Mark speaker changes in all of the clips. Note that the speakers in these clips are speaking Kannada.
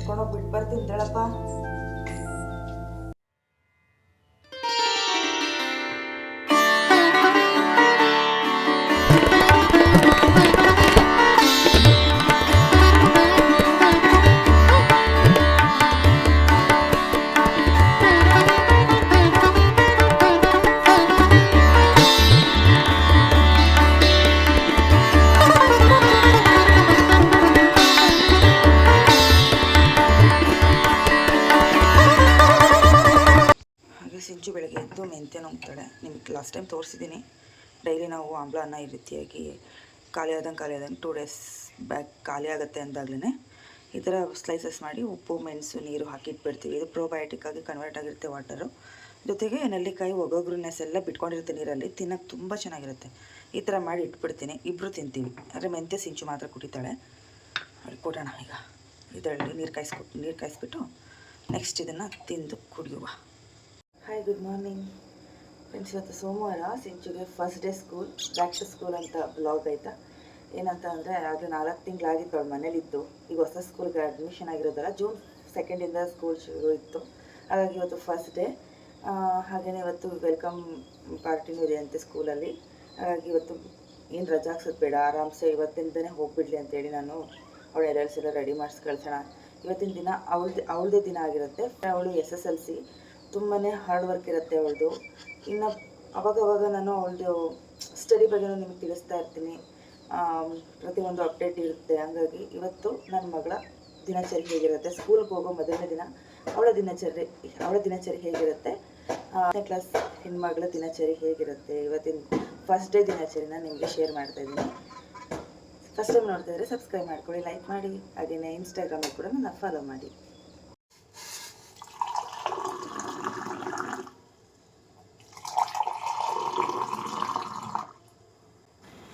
Speaker 1: ಕರ್ಕೊಂಡೋಗಿ ಬಿಟ್ಟು ಬರ್ತೀನಿ ತಳಪ್ಪ Last time ತೋರಿಸಿದ್ದೀನಿ. ಡೈಲಿ ನಾವು ಆಮ್ಲ ಅನ್ನ ಈ ರೀತಿಯಾಗಿ ಖಾಲಿ ಆದಂಗೆ ಖಾಲಿ ಆದಂಗೆ ಟೂ ಡೇಸ್ ಬ್ಯಾಕ್ ಖಾಲಿ ಆಗುತ್ತೆ ಅಂದಾಗ್ಲೇ ಈ ಥರ ಸ್ಲೈಸಸ್ ಮಾಡಿ ಉಪ್ಪು, ಮೆಣಸು, ನೀರು ಹಾಕಿ ಇಟ್ಬಿಡ್ತೀವಿ. ಇದು ಪ್ರೋಬಯೋಟಿಕ್ ಆಗಿ ಕನ್ವರ್ಟ್ ಆಗಿರುತ್ತೆ ವಾಟರು ಜೊತೆಗೆ ನೆಲ್ಲಿಕಾಯಿ ಒಗೊಗ್ರನೆಸ್ ಎಲ್ಲ ಬಿಟ್ಕೊಂಡಿರುತ್ತೆ ನೀರಲ್ಲಿ. ತಿನ್ನೋಕ್ಕೆ ತುಂಬ ಚೆನ್ನಾಗಿರುತ್ತೆ. ಈ ಥರ ಮಾಡಿ ಇಟ್ಬಿಡ್ತೀನಿ. ಇಬ್ಬರು ತಿಂತೀವಿ. ಅಂದರೆ ಮೆಂತ್ಯ ಸಿಂಚು ಮಾತ್ರ ಕುಡಿತಾಳೆ. ಕೊಡೋಣ ಈಗ. ಇದರಲ್ಲಿ ನೀರು ಕಾಯಿಸ್ಕೊಟ್ಟು ನೀರು ಕಾಯಿಸ್ಬಿಟ್ಟು ನೆಕ್ಸ್ಟ್ ಇದನ್ನು ತಿಂದು ಕುಡಿಯುವ. ಹಾಯ್ ಗುಡ್ ಮಾರ್ನಿಂಗ್ ಫ್ರೆಂಡ್ಸ್, ಇವತ್ತು ಸೋಮವಾರ century first day school back to school ಅಂತ ಬ್ಲಾಗ್ ಆಯಿತಾ ಏನಂತ ಅಂದರೆ, ಅದು ನಾಲ್ಕು ತಿಂಗಳಾಗಿತ್ತು ಅವಳು ಮನೇಲಿತ್ತು ಈಗ ಹೊಸ ಸ್ಕೂಲ್ಗೆ ಅಡ್ಮಿಷನ್ ಆಗಿರೋದಲ್ಲ ಜೂನ್ ಸೆಕೆಂಡಿಂದ ಸ್ಕೂಲ್ ಶುರು ಇತ್ತು. ಹಾಗಾಗಿ ಇವತ್ತು ಫಸ್ಟ್ ಡೇ ಹಾಗೆಯೇ ಇವತ್ತು ವೆಲ್ಕಮ್ ಪಾರ್ಟಿನೂ ಇದೆ ಅಂತೆ ಸ್ಕೂಲಲ್ಲಿ ಹಾಗಾಗಿ ಇವತ್ತು ಏನು ರಜಾ ಹಾಕ್ಸೋದು ಬೇಡ, ಆರಾಮ್ಸೆ ಇವತ್ತಿಂದನೇ ಹೋಗ್ಬಿಡ್ಲಿ ಅಂತೇಳಿ ನಾನು ಅವಳು ಎರಡ್ಸ್ ಎಲ್ಲ ರೆಡಿ ಮಾಡಿಸಿ ಕಳ್ಸೋಣ. ಇವತ್ತಿನ ದಿನ ಅವಳದೇ ಅವಳದೇ ದಿನ ಆಗಿರುತ್ತೆ. ಅವಳು ಎಸ್ ಎಸ್ ಎಲ್ ಸಿ ತುಂಬಾ ಹಾರ್ಡ್ ವರ್ಕ್ ಇರುತ್ತೆ ಅವಳದು. ಇನ್ನು ಅವಾಗವಾಗ ನಾನು ಅವಳದು ಸ್ಟಡಿ ಬಗ್ಗೆನೂ ನಿಮಗೆ ತಿಳಿಸ್ತಾ ಇರ್ತೀನಿ. ಪ್ರತಿಯೊಂದು ಅಪ್ಡೇಟ್ ಇರುತ್ತೆ. ಹಂಗಾಗಿ ಇವತ್ತು ನನ್ನ ಮಗಳ ದಿನಚರಿ ಹೇಗಿರುತ್ತೆ? ಸ್ಕೂಲ್ಗೆ ಹೋಗೋ ಮೊದಲನೇ ದಿನ ಅವಳ ದಿನಚರಿ ಅವಳ ದಿನಚರಿ ಹೇಗಿರುತ್ತೆ? ಹತ್ತನೇ ಕ್ಲಾಸ್ ಹೆಣ್ಮಗಳ ದಿನಚರಿ ಹೇಗಿರುತ್ತೆ? ಇವತ್ತಿನ ಫಸ್ಟ್ ಡೇ ದಿನಚರಿನ ನಿಮಗೆ ಶೇರ್ ಮಾಡ್ತಾ ಇದ್ದೀನಿ. ಫಸ್ಟ್ ಟೈಮ್ ನೋಡ್ತಾ ಇದ್ರೆ ಸಬ್ಸ್ಕ್ರೈಬ್ ಮಾಡ್ಕೊಳ್ಳಿ ಲೈಕ್ ಮಾಡಿ. ಹಾಗೆಯೇ ಇನ್ಸ್ಟಾಗ್ರಾಮಲ್ಲಿ ಕೂಡ ನನ್ನ ಫಾಲೋ ಮಾಡಿ.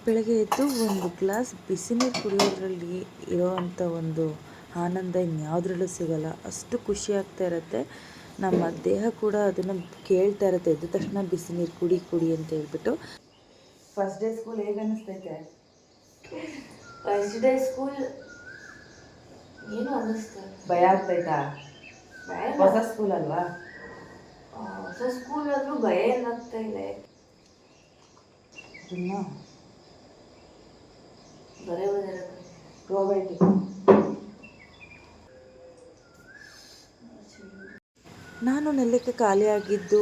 Speaker 1: ಬೆಳಗ್ಗೆ ಎದ್ದು ಒಂದು ಗ್ಲಾಸ್ ಬಿಸಿನೀರು ಕುಡಿಯೋದ್ರಲ್ಲಿ ಇರೋವಂಥ ಒಂದು ಆನಂದ ಇನ್ಯಾವುದ್ರಲ್ಲೂ ಸಿಗಲ್ಲ. ಅಷ್ಟು ಖುಷಿ ಆಗ್ತಾ ಇರುತ್ತೆ. ನಮ್ಮ ದೇಹ ಕೂಡ ಅದನ್ನು ಕೇಳ್ತಾ ಇರುತ್ತೆ. ಎದ್ದ ತಕ್ಷಣ ಬಿಸಿನೀರು ಕುಡಿ ಕುಡಿ ಅಂತ ಹೇಳ್ಬಿಟ್ಟು. ಫಸ್ಟ್ ಡೇ ಸ್ಕೂಲ್ ಹೇಗೆ ಅನ್ನಿಸ್ತೈತೆ
Speaker 2: ಫಸ್ಟ್ ಡೇ ಸ್ಕೂಲ್ ಏನು ಅನ್ನಿಸ್ತಾ
Speaker 1: ಭಯ ಆಗ್ತೈತಾ? ಹೊಸ ಸ್ಕೂಲ್ ಅಲ್ವಾ?
Speaker 2: ಹೊಸ ಸ್ಕೂಲ್ ಆದರೂ ಭಯ ಏನಾಗ್ತಾ ಇಲ್ಲ
Speaker 1: ನಾನು ನೆಲ್ಲಕ್ಕೆ ಖಾಲಿಯಾಗಿದ್ದು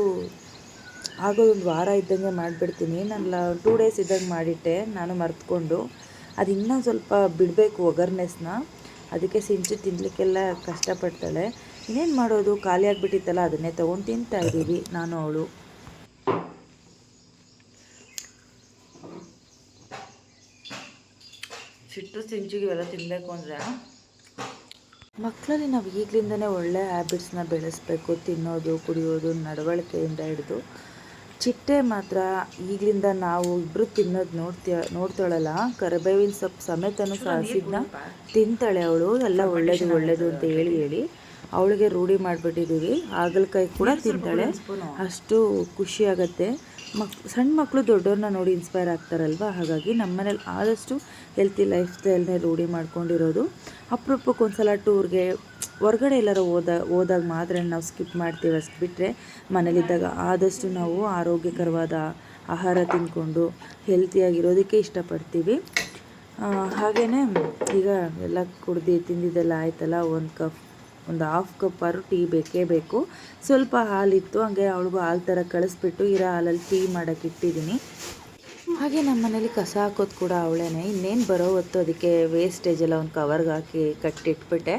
Speaker 1: ಆಗೋದು ಒಂದು ವಾರ ಇದ್ದಂಗೆ ಮಾಡಿಬಿಡ್ತೀನಿ. ನಾನು ಟೂ ಡೇಸ್ ಇದ್ದಂಗೆ ಮಾಡಿಟ್ಟೆ. ನಾನು ಮರೆತ್ಕೊಂಡು. ಅದು ಇನ್ನೂ ಸ್ವಲ್ಪ ಬಿಡಬೇಕು ಒಗರ್ನೆಸ್ನ ಅದಕ್ಕೆ ಸಿಂಚು ತಿನ್ನಲಿಕ್ಕೆಲ್ಲ ಕಷ್ಟಪಡ್ತಾಳೆ. ಇನ್ನೇನು ಮಾಡೋದು? ಖಾಲಿಯಾಗಿಬಿಟ್ಟಿತ್ತಲ್ಲ, ಅದನ್ನೇ ತೊಗೊಂಡು ತಿಂತಾ ಇದ್ದೀವಿ, ನಾನು, ಅವಳು. ಸಿಟ್ಟು ಸಿಂಚಿಗೆ ಇವೆಲ್ಲ ತಿನ್ನಬೇಕು ಅಂದರೆ ಮಕ್ಕಳಲ್ಲಿ ನಾವು ಈಗಲಿಂದನೇ ಒಳ್ಳೆ ಹ್ಯಾಬಿಟ್ಸ್ನ ಬೆಳೆಸ್ಬೇಕು ತಿನ್ನೋದು ಕುಡಿಯೋದು ನಡವಳಿಕೆಯಿಂದ ಹಿಡಿದು. ಚಿಟ್ಟೆ ಮಾತ್ರ ಈಗಲಿಂದ ನಾವು ಇಬ್ಬರು ತಿನ್ನೋದು ನೋಡ್ತೀಯ ನೋಡ್ತಾಳಲ್ಲ? ಕರಿಬೇವಿನ ಸೊಪ್ಪು ಸಮೇತನೂ ಸಾಸಿದ್ನ ತಿಂತಾಳೆ ಅವಳು. ಎಲ್ಲ ಒಳ್ಳೇದು ಒಳ್ಳೇದು ಅಂತ ಹೇಳಿ ಹೇಳಿ. ಅವಳಿಗೆ ರೂಢಿ ಮಾಡಿಬಿಟ್ಟಿದ್ದೀವಿ ಹಾಗಲಕಾಯಿ ಕೂಡ ತಿಂತಾಳೆ. ಅಷ್ಟು ಖುಷಿ ಆಗತ್ತೆ. ಮಕ್ ಸಣ್ಣ ಮಕ್ಕಳು ದೊಡ್ಡವ್ರನ್ನ ನೋಡಿ ಇನ್ಸ್ಪೈರ್ ಆಗ್ತಾರಲ್ವ? ಹಾಗಾಗಿ ನಮ್ಮನೇಲಿ ಆದಷ್ಟು ಹೆಲ್ತಿ ಲೈಫ್ ಸ್ಟೈಲ್ನೇ ರೂಢಿ ಮಾಡ್ಕೊಂಡಿರೋದು. ಅಪರೂಪಕ್ಕೆ ಒಂದ್ಸಲ ಟೂರ್ಗೆ ಹೊರ್ಗಡೆ ಎಲ್ಲರೂ ಹೋದ, ಹೋದಾಗ ಮಾತ್ರ ನಾವು ಸ್ಕಿಪ್ ಮಾಡ್ತೀವಿ ಅಷ್ಟು ಬಿಟ್ಟರೆ ಮನೇಲಿದ್ದಾಗ ಆದಷ್ಟು ನಾವು ಆರೋಗ್ಯಕರವಾದ ಆಹಾರ ತಿಂದ್ಕೊಂಡು ಹೆಲ್ತಿಯಾಗಿರೋದಕ್ಕೆ ಇಷ್ಟಪಡ್ತೀವಿ. ಹಾಗೆಯೇ ಈಗ ಎಲ್ಲ ಕುಡ್ದು ತಿಂದಿದ್ದೆಲ್ಲ ಆಯ್ತಲ್ಲ, ಒಂದು ಕಪ್ ಒಂದು ಹಾಫ್ ಕಪ್ಪಾರು ಟೀ ಬೇಕೇ ಬೇಕು. ಸ್ವಲ್ಪ ಹಾಲಿತ್ತು, ಹಾಗೆ ಅವಳಿಗೂ ಹಾಲು ಥರ ಕಳಿಸ್ಬಿಟ್ಟು ಇರೋ ಹಾಲಲ್ಲಿ ಟೀ ಮಾಡೋಕ್ಕೆ ಇಟ್ಟಿದ್ದೀನಿ. ಹಾಗೆ ನಮ್ಮ ಮನೇಲಿ ಕಸ ಹಾಕೋದು ಕೂಡ ಅವಳೇನೆ. ಇನ್ನೇನು ಬರೋ ಹೊತ್ತು ಅದಕ್ಕೆ ವೇಸ್ಟೇಜ್ ಎಲ್ಲ ಒಂದು ಕವರ್ಗೆ ಹಾಕಿ ಕಟ್ಟಿಟ್ಬಿಟ್ಟೆ.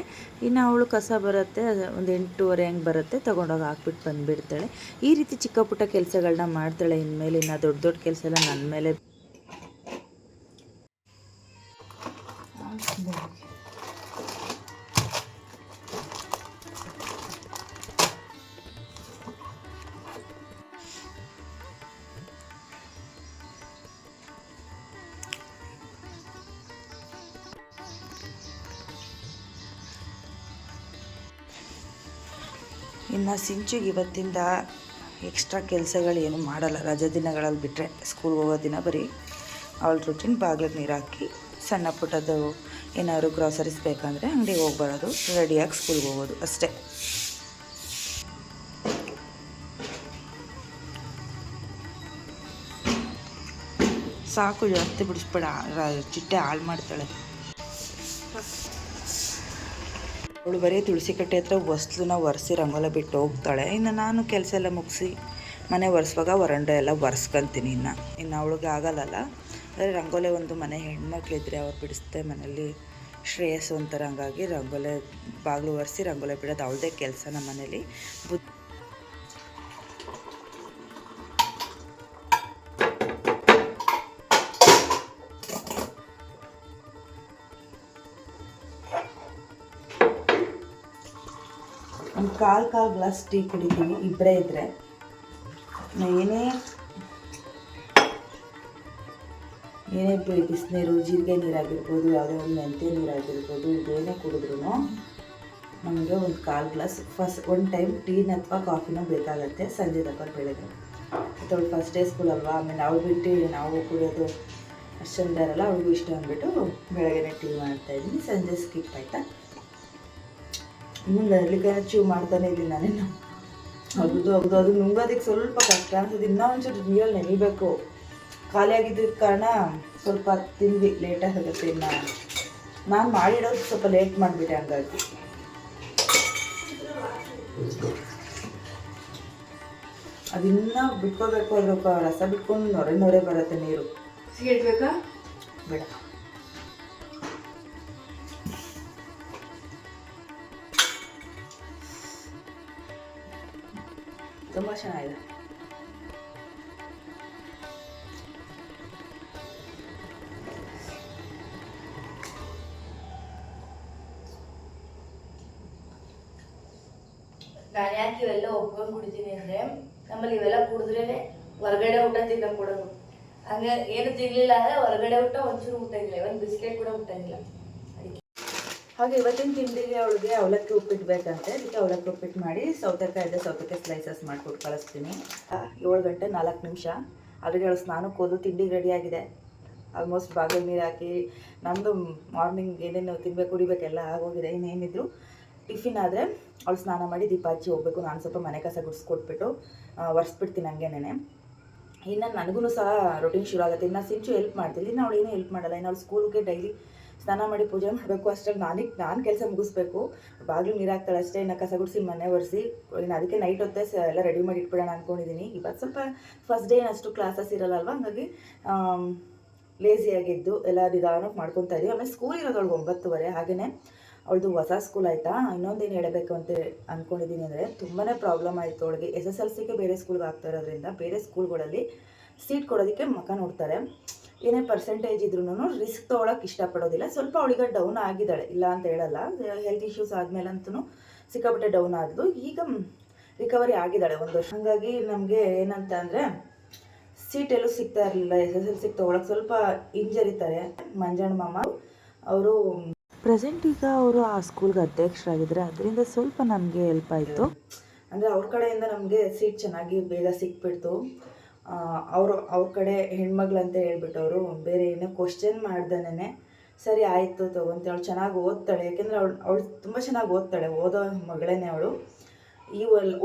Speaker 1: ಇನ್ನು ಅವಳು ಕಸ ಬರುತ್ತೆ ಒಂದು ಎಂಟೂವರೆ ಹಂಗೆ ಬರುತ್ತೆ, ತೊಗೊಂಡೋಗಿ ಹಾಕ್ಬಿಟ್ಟು ಬಂದುಬಿಡ್ತಾಳೆ. ಈ ರೀತಿ ಚಿಕ್ಕ ಪುಟ್ಟ ಕೆಲಸಗಳನ್ನ ಮಾಡ್ತಾಳೆ. ಇನ್ಮೇಲೆ ಇನ್ನು ದೊಡ್ಡ ದೊಡ್ಡ ಕೆಲಸ ಎಲ್ಲ ನನ್ನ ಮೇಲೆ ಇನ್ನು ಸಿಂಚುಗೆ ಇವತ್ತಿಂದ ಎಕ್ಸ್ಟ್ರಾ ಕೆಲಸಗಳು ಏನು ಮಾಡಲ್ಲ. ರಜಾ ದಿನಗಳಲ್ಲಿ ಬಿಟ್ಟರೆ ಸ್ಕೂಲ್ಗೆ ಹೋಗೋ ದಿನ ಬರೀ ಅವಳ ರುಟೀನ್ ಬಾಗಿಲಿಗೆ ನೀರು ಹಾಕಿ ಸಣ್ಣ ಪುಟ್ಟದ್ದು ಏನಾದ್ರು ಗ್ರಾಸರೀಸ್ ಬೇಕಂದರೆ ಅಂಗಡಿಗೆ ಹೋಗಿ ರೆಡಿಯಾಗಿ ಸ್ಕೂಲ್ಗೆ ಹೋಗೋದು ಅಷ್ಟೇ. ಸಾಕು ಜಾಸ್ತಿ ಬಿಡಿಸ್ಬೇಡ. ಚಿಟ್ಟೆ ಹಾಳು ಮಾಡ್ತಾಳೆ. ಅವಳು ಬರೀ ತುಳಸಿ ಕಟ್ಟೆ ಹತ್ರ ಹೊಸ್ಲನ್ನ ಒರೆಸಿ ರಂಗೋಲ ಬಿಟ್ಟು ಹೋಗ್ತಾಳೆ. ಇನ್ನು ನಾನು ಕೆಲಸ ಎಲ್ಲ ಮುಗಿಸಿ ಮನೆ ಒರೆಸುವಾಗ ವರಂಡ ಎಲ್ಲ ಒರೆಸ್ಕೊಂತೀನಿ ಇನ್ನು. ಇನ್ನು ಅವಳಿಗೆ ಆಗಲ್ಲಲ್ಲ. ಆದರೆ ರಂಗೋಲೆ ಒಂದು ಮನೆ ಹೆಣ್ಮಕ್ಳಿದ್ರೆ ಅವ್ರು ಬಿಡಿಸ್ತೆ ಮನೇಲಿ ಶ್ರೇಯಸ್ಸು ಅಂತಾರೆ ಹಂಗಾಗಿ ರಂಗೋಲೆ ಬಾಗಿಲು ಒರೆಸಿ ರಂಗೋಲೆ ಬಿಡೋದು ಅವಳದೇ ಕೆಲಸ ನಮ್ಮ ಮನೇಲಿ. ಬುದ್ ಕಾಲು ಕಾಲು ಗ್ಲಾಸ್ ಟೀ ಕುಡಿತೀವಿ ಇಬ್ಬರೇ ಇದ್ದರೆ ಏನೇ ಏನೇ ಬಿಸಿನೀರು, ಜೀರಿಗೆ ನೀರಾಗಿರ್ಬೋದು, ಯಾವುದೇ ಒಂದು ಮೆಂತ್ಯ ನೀರಾಗಿರ್ಬೋದು ಇದೇನೇ ಕುಡಿದ್ರೂ ನಮಗೆ ಒಂದು ಕಾಲು ಗ್ಲಾಸ್ ಫಸ್ಟ್ ಒನ್ ಟೈಮ್ ಟೀನ ಅಥವಾ ಕಾಫಿನೂ ಬೇಕಾಗತ್ತೆ ಸಂಜೆ ತಪ್ಪ ಬೆಳಗ್ಗೆ. ಅವಳು ಫಸ್ಟ್ ಡೇ ಸ್ಕೂಲ್ ಅಲ್ವಾ, ಆಮೇಲೆ ನಾವು ಬಿಟ್ಟು ನಾವು ಕುಡಿಯೋದು ಅಷ್ಟೊಂದು ಇರಲ್ಲ ಅವ್ರಿಗೂ ಇಷ್ಟ ಅಂದ್ಬಿಟ್ಟು ಬೆಳಗ್ಗೆನೆ ಟೀ ಮಾಡ್ತಾಯಿದ್ದೀನಿ ಸಂಜೆ ಸ್ಕಿಪ್ ಆಯಿತಾ? ಇನ್ನೊಂದು ನಡಲಿಕ್ಕೆ ಅಚೀವ್ ಮಾಡ್ತಾನೆ ಇದ್ದೀನಿ ನಾನೇನು ಹೌದು ಹೌದು ಅದು ನುಂಗೋದಕ್ಕೆ ಸ್ವಲ್ಪ ಕಷ್ಟ. ಅನ್ಸುತ್ತೆ ಇನ್ನೂ ಒಂಚೂರು ನೀರಲ್ಲಿ ನೆನಿಬೇಕು. ಖಾಲಿ ಆಗಿದ್ದ ಕಾರಣ ಸ್ವಲ್ಪ ತಿಂದ್ವಿ ಲೇಟಾಗಿ ಆಗುತ್ತೆ ಇನ್ನು. ನಾನು ಮಾಡಿಡೋದು ಸ್ವಲ್ಪ ಲೇಟ್ ಮಾಡಿಬಿಟ್ಟೆ ಹಂಗಾಗಿ. ಅದಿನ್ನೂ ಬಿಟ್ಕೋಬೇಕು ಅದ್ರ ರಸ ಬಿಟ್ಕೊಂಡು ನೊರೆ ನೊರೆ ಬರುತ್ತೆ ನೀರು. ಬೇಡ. ತುಂಬ ಚೆನ್ನಾಗಿದೆ
Speaker 2: ನಾನು ಯಾಕೆ ಇವೆಲ್ಲ ಒಪ್ಕೊಂಡು ಕುಡಿತೀನಿ ಅಂದರೆ ನಮ್ಮಲ್ಲಿ ಇವೆಲ್ಲ ಕುಡಿದ್ರೇ ಹೊರಗಡೆ ಊಟ ತಿನ್ನಕ್ಕೆ ಕೊಡೋದು. ಹಂಗೆ ಏನು ತಿನ್ಲಿಲ್ಲ ಅಂದರೆ ಹೊರಗಡೆ ಊಟ ಒಂಚೂರು ಊಟ ಇಲ್ಲ ಒಂದು ಬಿಸ್ಕೆಟ್ ಕೂಡ ಊಟ ಇಲ್ಲ
Speaker 1: ಹಾಗೆ ಇವತ್ತಿನ ತಿಂಡಿಗೆ ಅವಳಿಗೆ ಅವಲಕ್ಕಿ ಉಪ್ಪಿಟ್ಟು ಬೇಕಂತೆ. ಅದಕ್ಕೆ ಅವಲಕ್ಕಿ ಉಪ್ಪಿಟ್ಟು ಮಾಡಿ ಸೌತೆಕಾಯಿ ಇದೆ ಸೌತೆಕಾಯಿ ಸ್ಲೈಸಸ್ ಮಾಡಿಕೊಟ್ಟು ಕಳಿಸ್ತೀನಿ. ಏಳು ಗಂಟೆ ನಾಲ್ಕು ನಿಮಿಷ. ಆಲ್ರೆಡಿ ಅವಳು ಸ್ನಾನಕ್ಕೆ ಹೋದು ತಿಂಡಿಗೆ ರೆಡಿ ಆಗಿದೆ. ಆಲ್ಮೋಸ್ಟ್ ಬಾಗಿಲು ನೀರು ಹಾಕಿ ನಮ್ಮದು ಮಾರ್ನಿಂಗ್ ಏನೇನು ತಿನ್ಬೇಕು ಕುಡಿಬೇಕೆಲ್ಲ ಆಗೋಗಿದೆ. ಇನ್ನೇನಿದ್ರು ಟಿಫಿನ್ ಆದರೆ ಅವಳು ಸ್ನಾನ ಮಾಡಿ ದೀಪ ಹಚ್ಚಿ ಹೋಗಬೇಕು. ನಾನು ಸ್ವಲ್ಪ ಮನೆ ಕಸ ಗುಡಿಸ್ಕೊಟ್ಬಿಟ್ಟು ಒರೆಸ್ಬಿಡ್ತೀನಿ ಹಂಗೇನೆ ಇನ್ನು ನನಗೂ ಸಹ ರೊಟೀನ್ ಶುರು ಆಗುತ್ತೆ. ಇನ್ನು ಸಿಂಚು ಹೆಲ್ಪ್ ಮಾಡ್ತೀನಿ ಇನ್ನು ಅವಳು ಏನೂ ಹೆಲ್ಪ್ ಮಾಡಲ್ಲ. ಇನ್ನು ಅವಳು ಸ್ಕೂಲ್ಗೆ ಡೈಲಿ ಸ್ನಾನ ಮಾಡಿ ಪೂಜೆ ಮಾಡಬೇಕು. ಅಷ್ಟಾಗಿ ನಾನಿಗೆ ನಾನು ಕೆಲಸ ಮುಗಿಸ್ಬೇಕು. ಬಾಗಿಲು ನೀರು ಹಾಕ್ತಾಳೆ ಅಷ್ಟೇ. ಇನ್ನು ಕಸ ಗುಡಿಸಿ, ಮನೆ ಒರೆಸಿ. ಇನ್ನು ಅದಕ್ಕೆ ನೈಟ್ ಹೊತ್ತೆ ಎಲ್ಲ ರೆಡಿ ಮಾಡಿ ಇಟ್ಬಿಡೋಣ ಅಂದ್ಕೊಂಡಿದ್ದೀನಿ ಇವತ್ತು ಸ್ವಲ್ಪ ಫಸ್ಟ್ ಡೇ ಅಷ್ಟು ಕ್ಲಾಸಸ್ ಇರಲ್ಲ ಅಲ್ವಾ ಹಂಗಾಗಿ ಲೇಸಿಯಾಗಿದ್ದು ಎಲ್ಲ ನಿಧಾನಕ್ಕೆ ಮಾಡ್ಕೊತಾ ಇದೀವಿ. ಆಮೇಲೆ ಸ್ಕೂಲ್ ಇರೋದು ಅವಳಿಗೆ ಒಂಬತ್ತುವರೆ. ಹಾಗೆಯೇ ಅವಳದು ಹೊಸ ಸ್ಕೂಲ್ ಆಯಿತಾ? ಇನ್ನೊಂದೇನು ಹೇಳಬೇಕು ಅಂತ ಅಂದ್ಕೊಂಡಿದ್ದೀನಿ ಅಂದರೆ ತುಂಬಾ ಪ್ರಾಬ್ಲಮ್ ಆಯಿತು ಅವಳಿಗೆ. ಎಸ್ ಎಸ್ ಎಲ್ ಸಿಗೆ ಬೇರೆ ಸ್ಕೂಲ್ಗೆ ಆಗ್ತಾ ಇರೋದ್ರಿಂದ ಬೇರೆ ಸ್ಕೂಲ್ಗಳಲ್ಲಿ ಸೀಟ್ ಕೊಡೋದಕ್ಕೆ ಮಕ ನೋಡ್ತಾರೆ. ಏನೇ ಪರ್ಸೆಂಟೇಜ್ ಇದ್ರೂ ರಿಸ್ಕ್ ತೊಗೊಳಕ್ಕೆ ಇಷ್ಟಪಡೋದಿಲ್ಲ. ಸ್ವಲ್ಪ ಅವಳಿಗೆ ಡೌನ್ ಆಗಿದ್ದಾಳೆ. ಇಲ್ಲ ಅಂತ ಹೇಳಲ್ಲ. ಹೆಲ್ತ್ ಇಶ್ಯೂಸ್ ಆದಮೇಲಂತೂ ಸಿಕ್ಕಾಪಟ್ಟೆ ಡೌನ್ ಆದ್ಲು. ಈಗ ರಿಕವರಿ ಆಗಿದ್ದಾಳೆ ಒಂದು ವರ್ಷ. ಹಾಗಾಗಿ ನಮಗೆ ಏನಂತ ಅಂದರೆ ಸೀಟ್ ಎಲ್ಲೂ ಸಿಗ್ತಾ ಇರಲಿಲ್ಲ. ಎಸ್ ಎಸ್ ಎಲ್ ಸಿಗೆ ತೊಗೊಳಕ್ಕೆ ಸ್ವಲ್ಪ ಹಿಂಜರಿತಾರೆ ಮಂಜಣ್ಣ ಮಾಮ ಅವರು ಪ್ರೆಸೆಂಟ್ ಈಗ ಅವರು ಆ ಸ್ಕೂಲ್ಗೆ ಅಧ್ಯಕ್ಷರಾಗಿದ್ದಾರೆ. ಅದರಿಂದ ಸ್ವಲ್ಪ ನಮಗೆ ಹೆಲ್ಪ್ ಆಯಿತು. ಅಂದರೆ ಅವ್ರ ಕಡೆಯಿಂದ ನಮಗೆ ಸೀಟ್ ಚೆನ್ನಾಗಿ ಬೇಗ ಸಿಕ್ಬಿಡ್ತು. ಅವರು, ಅವ್ರ ಕಡೆ ಹೆಣ್ಮಗ್ಳು ಅಂತ ಹೇಳ್ಬಿಟ್ಟು ಅವರು ಬೇರೆ ಏನೋ ಕ್ವಶನ್ ಮಾಡ್ದೇನೆ ಸರಿ, ಆಯಿತು ತೊಗೊಂತೀವಿ ಅವಳು ಚೆನ್ನಾಗಿ ಓದ್ತಾಳೆ. ಯಾಕೆಂದರೆ ಅವಳು ಅವಳು ತುಂಬ ಚೆನ್ನಾಗಿ ಓದ್ತಾಳೆ. ಓದೋ ಮಗಳೇನೆ ಅವಳು. ಈ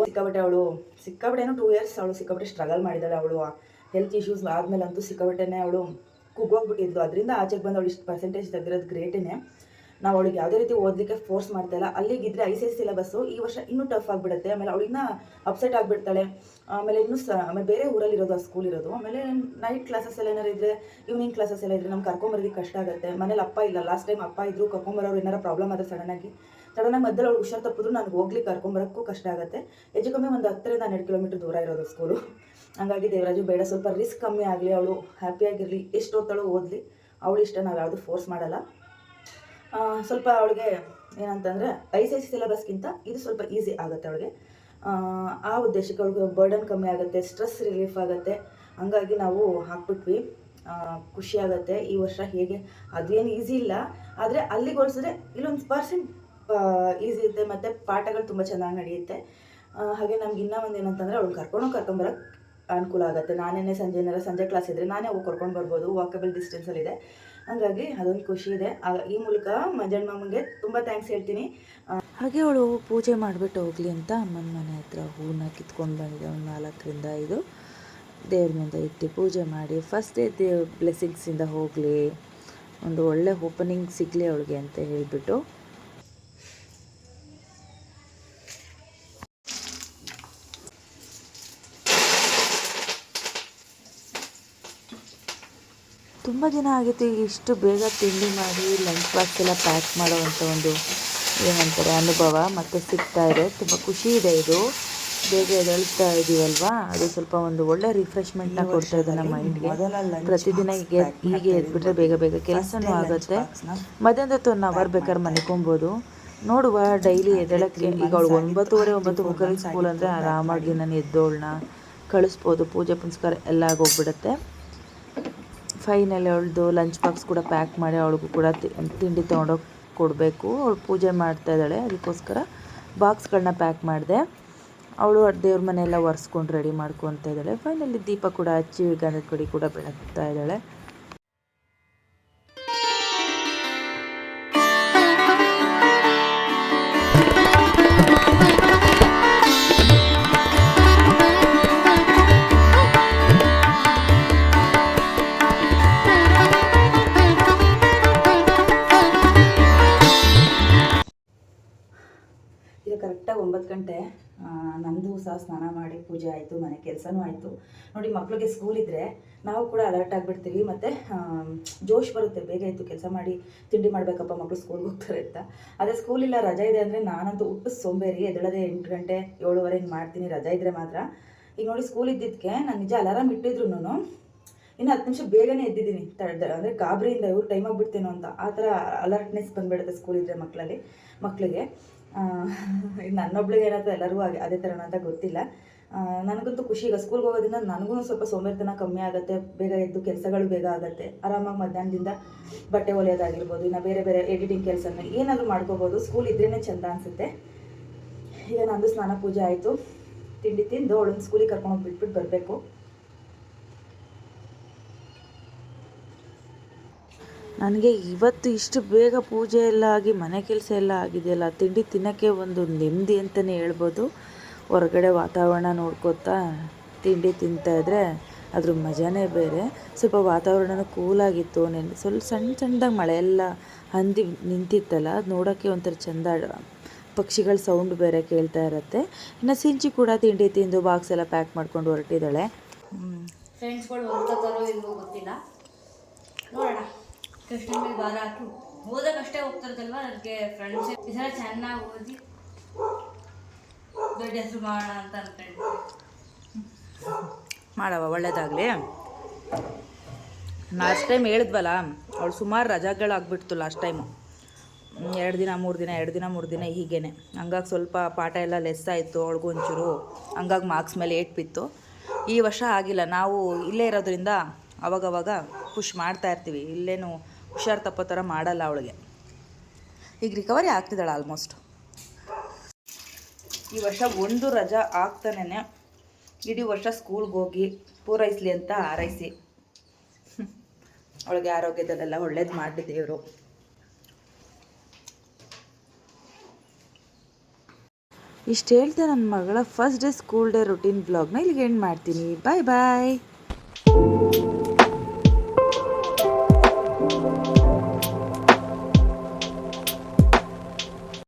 Speaker 1: ಸಿಕ್ಕಾಪಟ್ಟೆ ಅವಳು ಸಿಕ್ಕಾಪಟ್ಟೆನೂ ಟೂ ಇಯರ್ಸ್ ಅವಳು ಸಿಕ್ಕಾಪಟ್ಟೆ ಸ್ಟ್ರಗಲ್ ಮಾಡಿದ್ದಾಳೆ ಅವಳು. ಹೆಲ್ತ್ ಇಶ್ಯೂಸ್ ಆದಮೇಲೆ ಅಂತೂ ಸಿಕ್ಕಾಪಟ್ಟೆನೇ ಅವಳು ಕುಗ್ಗೋಗ್ಬಿಟ್ಟಿದ್ಲು. ಅದರಿಂದ ಆಚೆಗೆ ಬಂದು ಅವಳು ಇಷ್ಟು ಪರ್ಸೆಂಟೇಜ್ ತೆಗಿರೋದು ಗ್ರೇಟೇನೆ ನಾವು ಅವಳಿಗೆ ಯಾವುದೇ ರೀತಿ ಓದಲಿಕ್ಕೆ ಫೋರ್ಸ್ ಮಾಡ್ತಾ ಇಲ್ಲ. ಅಲ್ಲಿಗಿದ್ರೆ ಐ ಸಿ ಎಸ್ ಸಿಲೆಬಸ್ಸು ಈ ವರ್ಷ ಇನ್ನೂ ಟಫ್ ಆಗಿಬಿಡುತ್ತೆ. ಆಮೇಲೆ ಅವಳಿನ್ನ ಅಪ್ಸೆಟ್ ಆಗಿಬಿಡ್ತಾಳೆ. ಆಮೇಲೆ ಇನ್ನೂ ಸ, ಆಮೇಲೆ ಬೇರೆ ಊರಲ್ಲಿರೋದು ಆ ಸ್ಕೂಲ್ ಇರೋದು. ಆಮೇಲೆ ನೈಟ್ ಕ್ಲಾಸಸ್ ಎಲ್ಲ ಏನಾರು ಇದ್ದರೆ ಈವ್ನಿಂಗ್ ಕ್ಲಾಸಸ್ ಎಲ್ಲ ಇದ್ದರೆ ನಮ್ಗೆ ಕರ್ಕೊಂಬರೋದಕ್ಕೆ ಕಷ್ಟ ಆಗುತ್ತೆ. ಮನೇಲಿ ಅಪ್ಪ ಇಲ್ಲ. ಲಾಸ್ಟ್ ಟೈಮ್ ಅಪ್ಪ ಇದ್ದರು ಕರ್ಕೊಂಬರೋರು ಏನಾರು ಪ್ರಾಬ್ಲಮ್ ಆದರೆ ಸಡನ್ನಾಗಿ ಸಡನ್ನಾಗಿ ಮಧ್ಯದಲ್ಲಿ ಅವ್ಳು ಹುಷಾರು ತಪ್ಪಿದ್ರು ನನಗೆ ಹೋಗ್ಲಿಕ್ಕೆ ಕರ್ಕೊಂಬರೋಕ್ಕೂ ಕಷ್ಟ ಆಗುತ್ತೆ. ಹೆಚ್ಚು ಕಮ್ಮಿ ಒಂದು ಹತ್ತರಿಂದ ಹನ್ನೆರಡು ಕಿಲೋಮೀಟರ್ ದೂರ ಇರೋದು ಸ್ಕೂಲು ಹಂಗಾಗಿ ದೇವರಾಜು ಬೇಡ. ಸ್ವಲ್ಪ ರಿಸ್ಕ್ ಕಮ್ಮಿ ಆಗಲಿ. ಅವಳು ಹ್ಯಾಪಿಯಾಗಿರಲಿ ಎಷ್ಟು ಓದ್ತಾಳೋ ಓದಲಿ. ಅವಳು ಇಷ್ಟ ನಾವು ಯಾವುದು ಫೋರ್ಸ್ ಮಾಡಲ್ಲ. ಸ್ವಲ್ಪ ಅವಳಿಗೆ ಏನಂತಂದರೆ ಐ ಸಿ ಐ ಸಿ ಸಿಲೆಬಸ್ಗಿಂತ ಇದು ಸ್ವಲ್ಪ ಈಸಿ ಆಗುತ್ತೆ ಅವಳಿಗೆ. ಆ ಉದ್ದೇಶಕ್ಕೆ ಅವಳಿಗೆ ಬರ್ಡನ್ ಕಮ್ಮಿ ಆಗುತ್ತೆ ಸ್ಟ್ರೆಸ್ ರಿಲೀಫ್ ಆಗುತ್ತೆ. ಹಂಗಾಗಿ ನಾವು ಹಾಕ್ಬಿಟ್ವಿ. ಖುಷಿ ಆಗುತ್ತೆ ಈ ವರ್ಷ ಹೇಗೆ ಅದೇನು ಈಸಿ ಇಲ್ಲ. ಆದರೆ ಅಲ್ಲಿಗೆ ಹೋಲಿಸಿದ್ರೆ ಇಲ್ಲೊಂದು ಪರ್ಸೆಂಟ್ ಈಸಿ ಇರುತ್ತೆ ಮತ್ತು ಪಾಠಗಳು ತುಂಬ ಚೆನ್ನಾಗಿ ನಡೆಯುತ್ತೆ. ಹಾಗೆ ನಮ್ಗೆ ಇನ್ನೂ ಒಂದು ಏನಂತಂದರೆ ಅವ್ಳು ಕರ್ಕೊಂಡು ಕರ್ಕೊಂಬರಕ್ಕೆ ಅನುಕೂಲ ಆಗುತ್ತೆ. ನಾನೇನೇ ಸಂಜೆ ಏನಾರ ಸಂಜೆ ಕ್ಲಾಸ್ ಇದ್ದರೆ ನಾನೇ ಹೋಗಿ ಕರ್ಕೊಂಡು ಬರ್ಬೋದು ವಾಕಬಲ್ ಡಿಸ್ಟೆನ್ಸಲ್ಲಿದೆ ಹಂಗಾಗಿ ಅದೊಂದು ಖುಷಿ ಇದೆ. ಈ ಮೂಲಕ ಮಂಜಣ್ಣ ಮಾಮಂಗೆ ತುಂಬ ಥ್ಯಾಂಕ್ಸ್ ಹೇಳ್ತೀನಿ.
Speaker 3: ಹಾಗೆ ಅವಳು ಪೂಜೆ ಮಾಡಿಬಿಟ್ಟು ಹೋಗಲಿ ಅಂತ ಅಮ್ಮನ ಮನೆ ಹತ್ರ ಹೂವನ್ನ ಕಿತ್ಕೊಂಡು ಬಂದಿದೆ. ಒಂದು ನಾಲ್ಕರಿಂದ ಐದು ದೇವ್ರ ಮುಂದೆ ಇಟ್ಟು ಪೂಜೆ ಮಾಡಿ. ಫಸ್ಟ್ ಡೇ ದೇವ್ ಬ್ಲೆಸ್ಸಿಂಗ್ಸಿಂದ ಹೋಗಲಿ. ಒಂದು ಒಳ್ಳೆ ಓಪನಿಂಗ್ ಸಿಗಲಿ ಅವಳಿಗೆ ಅಂತ ಹೇಳಿಬಿಟ್ಟು ತುಂಬ ದಿನ ಆಗಿತ್ತು ಈಗ ಇಷ್ಟು ಬೇಗ ತಿಂಡಿ ಮಾಡಿ ಲಂಚ್ ಬಾಕ್ಸ್ ಎಲ್ಲ ಪ್ಯಾಕ್ ಮಾಡೋವಂಥ ಒಂದು ಏನಂತಾರೆ ಅನುಭವ ಮತ್ತೆ ಸಿಗ್ತಾ ಇದೆ. ತುಂಬ ಖುಷಿ ಇದೆ ಇದು. ಬೇಗ ಎದಳ್ತಾ ಇದೀವಲ್ವಾ? ಅದು ಸ್ವಲ್ಪ ಒಂದು ಒಳ್ಳೆ ರಿಫ್ರೆಶ್ಮೆಂಟ್ನ ಕೊಡ್ತಾ ಇದೆ ನಮ್ಮ ಮೈಂಡ್ಗೆ ಪ್ರತಿದಿನ ಹೀಗೆ ಹೀಗೆ ಎದ್ಬಿಟ್ರೆ ಬೇಗ ಬೇಗ ಕೆಲಸನೂ ಆಗುತ್ತೆ. ಮಧ್ಯಾಹ್ನದ ಹೊತ್ತು ಒನ್ ಅವರ್ ಬೇಕಾದ್ರೆ ಮನಿಕೊಬೋದು ನೋಡುವ ಡೈಲಿ ಎದಳಕ್ಕೆ ಈಗ ಅವಳು ಒಂಬತ್ತುವರೆ ಒಂಬತ್ತು ಮುಕ್ಕಾಲು ಸ್ಕೂಲ್ ಅಂದರೆ ಆರಾಮಾಗಿ ನಾನು ಎದ್ದೋಳನ್ನ ಕಳಿಸ್ಬೋದು. ಪೂಜೆ ಪುನಸ್ಕಾರ ಎಲ್ಲ ಆಗೋಗ್ಬಿಡುತ್ತೆ ಫೈನಲಿ ಅವಳದು ಲಂಚ್ ಬಾಕ್ಸ್ ಕೂಡ ಪ್ಯಾಕ್ ಮಾಡಿ ಅವಳಿಗೂ ಕೂಡ ತಿಂಡಿ ತೊಗೊಂಡೋಗಿ ಕೊಡಬೇಕು. ಅವಳು ಪೂಜೆ ಮಾಡ್ತಾ ಇದ್ದಾಳೆ ಅದಕ್ಕೋಸ್ಕರ ಬಾಕ್ಸ್ಗಳನ್ನ ಪ್ಯಾಕ್ ಮಾಡಿದೆ. ಅವಳು ದೇವ್ರ ಮನೆಯೆಲ್ಲ ಒರೆಸ್ಕೊಂಡು ರೆಡಿ ಮಾಡ್ಕೊತಾ ಇದ್ದಾಳೆ. ಫೈನಲಿ ದೀಪ ಕೂಡ, ಹಚ್ಚಿ ಗಂಧದ ಕಡಿ ಕೂಡ ಬೆಳಗ್ತಾ ಇದ್ದಾಳೆ.
Speaker 1: ಸಹ ಸ್ನಾನ ಮಾಡಿ ಪೂಜೆ ಆಯಿತು, ಮನೆ ಕೆಲಸನೂ ಆಯಿತು. ನೋಡಿ ಮಕ್ಕಳಿಗೆ ಸ್ಕೂಲ್ ಇದ್ದರೆ ನಾವು ಕೂಡ ಅಲರ್ಟ್ ಆಗಿಬಿಡ್ತೀವಿ. ಮತ್ತು ಜೋಶ್ ಬರುತ್ತೆ, ಬೇಗ ಆಯಿತು ಕೆಲಸ ಮಾಡಿ ತಿಂಡಿ ಮಾಡಬೇಕಪ್ಪ ಮಕ್ಕಳು ಸ್ಕೂಲ್ಗೆ ಹೋಗ್ತಾರೆ ಅಂತ. ಅದೇ ಸ್ಕೂಲ್ ಇಲ್ಲ, ರಜೆ ಇದೆ ಅಂದರೆ ನಾನಂತೂ ಉಪ್ಪು ಸೋಂಬೇರಿ ಎದಳದೆ ಎಂಟು ಗಂಟೆ, ಏಳುವರೆ ಹಿಂಗೆ ಮಾಡ್ತೀನಿ, ರಜೆ ಇದ್ದರೆ ಮಾತ್ರ. ಈಗ ನೋಡಿ ಸ್ಕೂಲ್ ಇದ್ದಿದ್ದಕ್ಕೆ ನಾನು ನಿಜ ಅಲಾರಾಮ್ ಇಟ್ಟಿದ್ರು ಇನ್ನು ಹತ್ತು ನಿಮಿಷ ಬೇಗನೆ ಎದ್ದಿದ್ದೀನಿ. ತಡ ಅಂದರೆ ಗಾಬರಿಯಿಂದ ಇವ್ರು ಟೈಮ್ ಬಿಡ್ತೇನೋ ಅಂತ. ಆ ಥರ ಅಲರ್ಟ್ನೆಸ್ ಬಂದುಬಿಡುತ್ತೆ ಸ್ಕೂಲ್ ಇದ್ದರೆ ಮಕ್ಕಳಲ್ಲಿ ಮಕ್ಕಳಿಗೆ ಇದು ನನ್ನೊಬ್ಳಿಗೆ ಏನಾದರೂ ಎಲ್ಲರಿಗೂ ಹಾಗೆ ಅದೇ ಥರ ಅಂತ ಗೊತ್ತಿಲ್ಲ. ನನಗಂತೂ ಖುಷಿ, ಈಗ ಸ್ಕೂಲ್ಗೆ ಹೋಗೋದ್ರಿಂದ ನನಗೂ ಸ್ವಲ್ಪ ಸೋಮೇರ್ತನ ಕಮ್ಮಿ ಆಗುತ್ತೆ, ಬೇಗ ಎದ್ದು ಕೆಲಸಗಳು ಬೇಗ ಆಗುತ್ತೆ. ಆರಾಮಾಗಿ ಮಧ್ಯಾಹ್ನದಿಂದ ಬಟ್ಟೆ ಹೊಲಿಯೋದಾಗಿರ್ಬೋದು ಇನ್ನು ಬೇರೆ ಬೇರೆ ಎಡಿಟಿಂಗ್ ಕೆಲಸನ ಏನಾದರೂ ಮಾಡ್ಕೋಬೋದು ಸ್ಕೂಲ್ ಇದ್ರೇ ಚೆಂದ ಅನಿಸುತ್ತೆ. ಈಗ ನಂದು ಸ್ನಾನ ಪೂಜೆ ಆಯಿತು. ತಿಂಡಿ ತಿಂದು ಅವಳನ್ನ ಸ್ಕೂಲಿಗೆ ಕರ್ಕೊಂಡು ಬಿಟ್ಬಿಟ್ಟು ಬರಬೇಕು.
Speaker 3: ನನಗೆ ಇವತ್ತು ಇಷ್ಟು ಬೇಗ ಪೂಜೆ ಎಲ್ಲ ಆಗಿ, ಮನೆ ಕೆಲಸ ಎಲ್ಲ ಆಗಿದೆಯಲ್ಲ, ತಿಂಡಿ ತಿನ್ನೋಕ್ಕೆ ಒಂದು ನೆಮ್ಮದಿ ಅಂತಲೇ ಹೇಳ್ಬೋದು. ಹೊರಗಡೆ ವಾತಾವರಣ ನೋಡ್ಕೋತಾ ತಿಂಡಿ ತಿಂತಾ ಇದ್ರೆ ಅದ್ರ ಮಜಾನೇ ಬೇರೆ. ಸ್ವಲ್ಪ ವಾತಾವರಣನೂ ಕೂಲಾಗಿತ್ತು ನೆನ್ನೆ ಸ್ವಲ್ಪ ಸಣ್ಣ ಸಣ್ಣದಾಗಿ ಮಳೆ ಎಲ್ಲ ಹಂದಿ ನಿಂತಿತ್ತಲ್ಲ, ಅದು ನೋಡೋಕ್ಕೆ ಒಂಥರ ಚೆಂದ ಪಕ್ಷಿಗಳ ಸೌಂಡ್ ಬೇರೆ ಕೇಳ್ತಾ ಇರುತ್ತೆ. ಇನ್ನು ಸಿಂಚಿ ಕೂಡ ತಿಂಡಿ ತಿಂದು ಬಾಕ್ಸ್ ಎಲ್ಲ ಪ್ಯಾಕ್ ಮಾಡ್ಕೊಂಡು ಹೊರಟಿದ್ದಾಳೆ.
Speaker 2: ಫ್ರೆಂಡ್ಸ್ಗಳು ಗೊತ್ತಿಲ್ಲ. ನೋಡೋಣ. ಕೃಷ್ಣನ ಮೇಲೆ ಭಾರ ಹಾಕಿ ಓದೋಕ್ಕಷ್ಟೇ ಹೋಗ್ತಾರಲ್ವ ಅದಕ್ಕೆ ಫ್ರೆಂಡ್ಸ್ ಈ ಸಲ ಚೆನ್ನಾಗಿ ಓದಿ ದೊಡ್ಡ ಹೆಸರು ಮಾಡೋಣ ಅಂತ ಅನ್ಕೊಂಡಿದ್ದೆ.
Speaker 1: ಮಾಡವ ಒಳ್ಳೇದಾಗಲಿ. ಲಾಸ್ಟ್ ಟೈಮ್ ಹೇಳಿದ್ವಲ್ಲ, ಅವಳು ಸುಮಾರು ರಜಾಗಳಾಗ್ಬಿಡ್ತು ಲಾಸ್ಟ್ ಟೈಮು ಎರಡು ದಿನ, ಮೂರು ದಿನ, ಎರಡು ದಿನ, ಮೂರು ದಿನ ಹೀಗೇ ಹಂಗಾಗಿ ಸ್ವಲ್ಪ ಪಾಠ ಎಲ್ಲ ಲೆಸ್ ಆಯಿತು, ಅವಳಿಗೂ ಒಂಚೂರು ಹಂಗಾಗಿ ಮಾರ್ಕ್ಸ್ ಮೇಲೆ ಏಟ್ ಬಿತ್ತು. ಈ ವರ್ಷ ಆಗಿಲ್ಲ, ನಾವು ಇಲ್ಲೇ ಇರೋದ್ರಿಂದ ಅವಾಗವಾಗ ಪುಷ್ ಮಾಡ್ತಾ ಇರ್ತೀವಿ. ಇಲ್ಲೇನು ಹುಷಾರು ತಪ್ಪೋ ಥರ ಮಾಡಲ್ಲ ಅವಳಿಗೆ. ಈಗ ರಿಕವರಿ ಆಗ್ತಿದ್ದಾಳೆ ಆಲ್ಮೋಸ್ಟ್ ಈ ವರ್ಷ ಒಂದು ರಜಾ ಆಗ್ತಾನೇ ಇಡೀ ವರ್ಷ ಸ್ಕೂಲ್ಗೆ ಹೋಗಿ ಪೂರೈಸಲಿ ಅಂತ ಆರೈಸಿ ಅವಳಿಗೆ ಆರೋಗ್ಯದಲ್ಲೆಲ್ಲ ಒಳ್ಳೇದು ಮಾಡಿ ದೇವರು.
Speaker 3: ಇಷ್ಟು ಹೇಳ್ತಾ ನನ್ನ ಮಗಳ first day school day routine ಬ್ಲಾಗ್ನ ಇಲ್ಲಿಗೆ ಎಂಡ್ ಮಾಡ್ತೀನಿ. ಬಾಯ್ ಬಾಯ್